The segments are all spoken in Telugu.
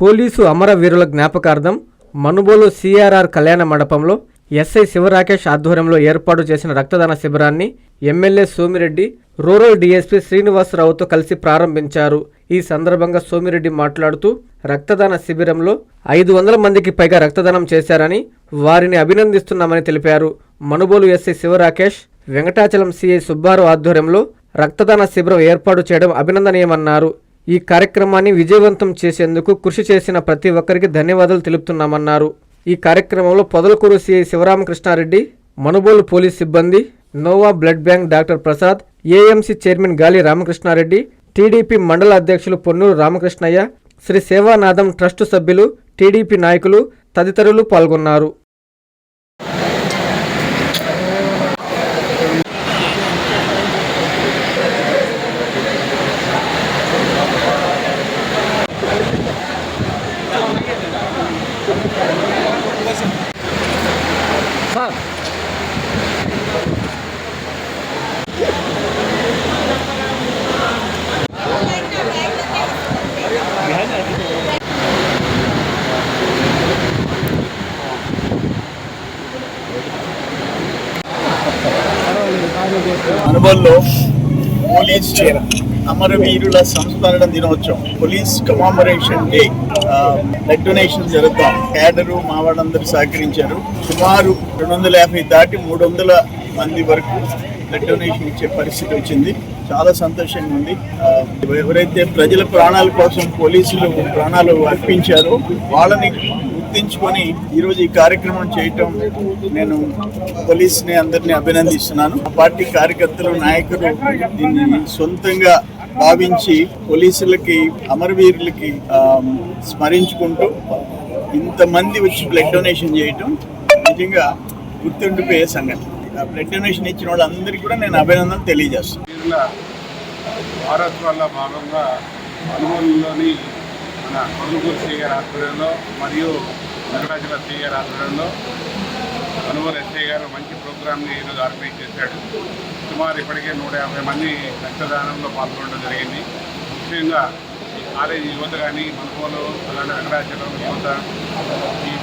పోలీసు అమరవీరుల జ్ఞాపకార్థం మనుబోలు సిఆర్ఆర్ కళ్యాణ మండపంలో ఎస్ఐ శివరాకేష్ ఆధ్వర్యంలో ఏర్పాటు చేసిన రక్తదాన శిబిరాన్ని ఎమ్మెల్యే సోమిరెడ్డి రూరల్ డీఎస్పీ శ్రీనివాసరావుతో కలిసి ప్రారంభించారు. ఈ సందర్భంగా సోమిరెడ్డి మాట్లాడుతూ రక్తదాన శిబిరంలో ఐదు వందల మందికి పైగా రక్తదానం చేశారని వారిని అభినందిస్తున్నామని తెలిపారు. మనుబోలు ఎస్ఐ శివరాకేష్ వెంకటాచలం సిఐ సుబ్బారావు ఆధ్వర్యంలో రక్తదాన శిబిరం ఏర్పాటు చేయడం అభినందనీయమన్నారు. ఈ కార్యక్రమాన్ని విజయవంతం చేసేందుకు కృషి చేసిన ప్రతి ఒక్కరికి ధన్యవాదాలు తెలుపుతున్నామన్నారు. ఈ కార్యక్రమంలో పొదలకూరు సిఐ శివరామకృష్ణారెడ్డి మనుబోలు పోలీస్ సిబ్బంది Nova blood bank doctor Prasad AMC chairman Gali Ramakrishnareddy TDP మండల అధ్యక్షులు పొన్నూరు రామకృష్ణయ్య శ్రీ సేవానాథం ట్రస్టు సభ్యులు టీడీపీ నాయకులు తదితరులు పాల్గొన్నారు. అనుబల్లో పోలీస్ అమరవీరుల సంస్మరణ దినోత్సవం police commemoration day blood donation జరుగుతాం. Cadre మా వాళ్ళందరూ సహకరించారు. సుమారు రెండు వందల యాభై దాటి మూడు వందల మంది వరకు బ్లడ్ డొనేషన్ ఇచ్చే పరిస్థితి వచ్చింది. చాలా సంతోషంగా ఉంది. ఎవరైతే ప్రజల ప్రాణాల కోసం పోలీసులు ప్రాణాలు అర్పించారో వాళ్ళని గుర్తించుకొని ఈరోజు ఈ కార్యక్రమం చేయటం నేను పోలీస్ని అందరినీ అభినందిస్తున్నాను. ఆ పార్టీ కార్యకర్తలు నాయకులు దీన్ని సొంతంగా భావించి పోలీసులకి అమరవీరులకి స్మరించుకుంటూ ఇంతమంది వచ్చి బ్లడ్ డొనేషన్ చేయటం నిజంగా గుర్తుండిపోయే సంఘటన. ఆ బ్లడ్ డొనేషన్ ఇచ్చిన వాళ్ళందరికీ కూడా నేను అభినందన తెలియజేస్తాను భారత్ వల్ల భాగంగా అనుభవంలోని మన కొనుగోలు శ్రీ గారి ఆధ్వర్యంలో మరియు వెంకటాచల శ్రీ గారి ఆధ్వర్యంలో అనుమూల ఎస్ఐ గారు మంచి ప్రోగ్రామ్ని ఈరోజు ఆర్గనైజ్ చేశాడు. సుమారు ఇప్పటికే నూట యాభై మంది రక్తదానంలో పాల్గొనడం జరిగింది. ముఖ్యంగా ఈ కాలేజీ యువత కానీ మనకోలు అలాంటి వెంకటాచలం యువత ఈ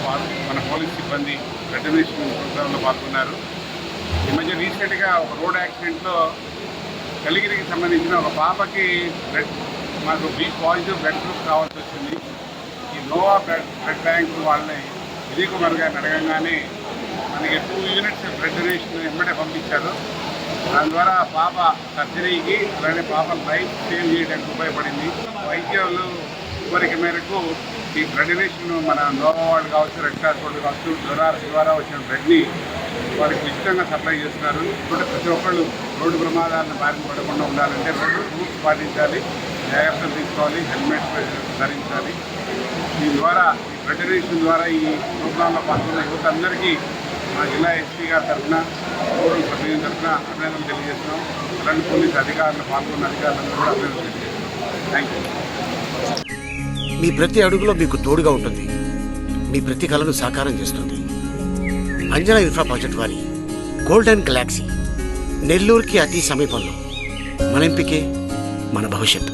మన పోలీస్ సిబ్బంది రెడ్యునేషన్ ప్రోగ్రాంలో పాల్గొన్నారు. ఈ మధ్య రీసెంట్గా ఒక రోడ్ యాక్సిడెంట్లో కలిగిరికి సంబంధించిన ఒక పాపకి మాకు బి పాజిటివ్ బ్లడ్ గ్రూప్ కావాల్సి వచ్చింది. ఈ నోవా బ్లడ్ బ్లడ్ బ్యాంక్ వాళ్ళని విజయ్ కుమార్ గారిని అడగంగానే మనకి టూ యూనిట్స్ బ్లడ్ డొనేషన్ వెంబడే పంపించారు. దాని ద్వారా పాప సర్జరీకి అలానే పాప లైఫ్ సేవ్ చేయడానికి ఉపయోగపడింది. వైద్యులు కోరిక మేరకు ఈ బ్లడ్ డొనేషన్ మన నోవా వాళ్ళు కావచ్చు రెడ్ క్రాస్ వాళ్ళు కావచ్చు ద్వారా ద్వారా వచ్చిన బ్లడ్ని వారికి ఉచితంగా సప్లై చేస్తున్నారు. ఇప్పుడు ప్రతి ఒక్కళ్ళు రోడ్డు ప్రమాదాలను బారిన పడకుండా ఉండాలంటే రోడ్డు రూల్స్ పాటించాలి. జాగ్రత్తలు తీసుకోవాలి హెల్మెట్ ధరించాలి. దీని ద్వారా ఈ ఫెడరేషన్ ద్వారా ఈ ప్రోగ్రాంలో పాల్గొన్న యువత అందరికీ మా జిల్లా ఎస్పీ గారి తరఫున రూరల్ ప్రతినిధి తరఫున అభినందనలు తెలియజేస్తున్నాం. అలాంటి పోలీసు అధికారులు పాల్గొన్న అధికారులందరూ కూడా అభినందనలు తెలియజేస్తున్నాం థ్యాంక్ యూ మీ ప్రతి అడుగులో మీకు తోడుగా ఉంటుంది. మీ ప్రతి కలను సాకారం చేస్తుంది. అంజనా ఇన్ఫ్రా ప్రాజెక్ట్ వారి గోల్డెన్ గెలాక్సీ నెల్లూరుకి అతి సమీపంలో. మన ఎంపికే మన భవిష్యత్తు.